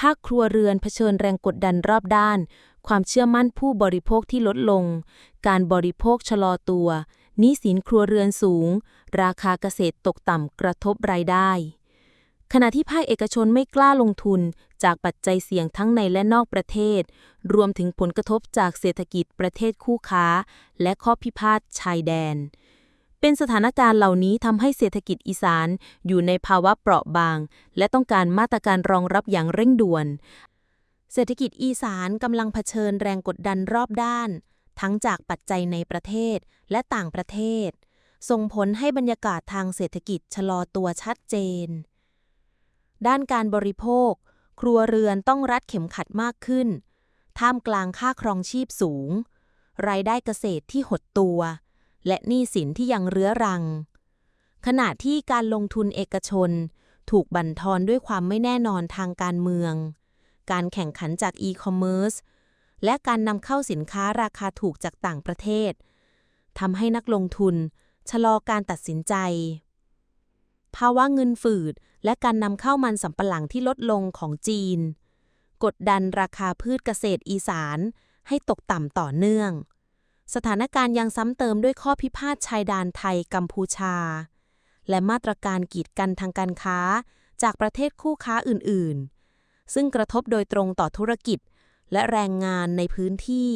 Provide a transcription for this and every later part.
ภาคครัวเรือนเผชิญแรงกดดันรอบด้าน ความเชื่อมั่นผู้บริโภคที่ลดลง การบริโภคชะลอตัวหนี้สินครัวเรือนสูง ราคาเกษตรตกต่ำกระทบรายได้ ขณะที่ภาคเอกชนไม่กล้าลงทุนจากปัจจัยเสี่ยงทั้งในและนอกประเทศ รวมถึงผลกระทบจากเศรษฐกิจประเทศคู่ค้า และข้อพิพาทชายแดน เป็นสถานการณ์เหล่านี้ทำให้เศรษฐกิจอีสานอยู่ในภาวะเปราะบาง และต้องการมาตรการรองรับอย่างเร่งด่วน เศรษฐกิจอีสานกำลังเผชิญแรงกดดันรอบด้าน ทั้งจากปัจจัยในประเทศและต่างประเทศ ส่งผลให้บรรยากาศทางเศรษฐกิจชะลอตัวชัดเจน ด้านการบริโภค ครัวเรือนต้องรัดเข็มขัดมากขึ้น ท่ามกลางค่าครองชีพสูง รายได้เกษตรที่หดตัว และหนี้สินที่ยังเรื้อรัง ขณะที่การลงทุนเอกชน ถูกบั่นทอนด้วยความไม่แน่นอนทางการเมือง การแข่งขันจากอีคอมเมิร์ซและการนำเข้าสินค้าราคาถูกจากต่างประเทศทำให้นักลงทุน ชะลอการตัดสินใจ ภาวะเงินฝืด และการนำเข้ามันสำปะหลังที่ลดลงของจีน กดดันราคาพืชเกษตรอีสานให้ตกต่ำต่อเนื่อง สถานการณ์ยังซ้ำเติมด้วยข้อพิพาทชายแดนไทยกัมพูชา และมาตรการกีดกันทางการค้าจากประเทศคู่ค้าอื่นๆ ซึ่งกระทบโดยตรงต่อธุรกิจและแรงงานในพื้นที่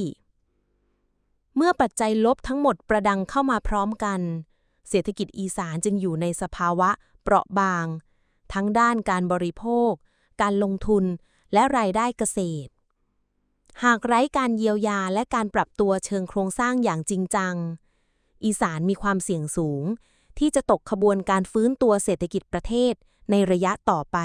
เมื่อปัจจัยลบทั้งหมดประดังเข้ามาพร้อมกัน เศรษฐกิจอีสานจึงอยู่ในสภาวะเปราะบาง ทั้งด้านการบริโภค การลงทุน และรายได้เกษตร หากไร้การเยียวยาและการปรับตัวเชิงโครงสร้างอย่างจริงจัง อีสานมีความเสี่ยงสูง ที่จะตกขบวนการฟื้นตัวเศรษฐกิจประเทศในระยะต่อไป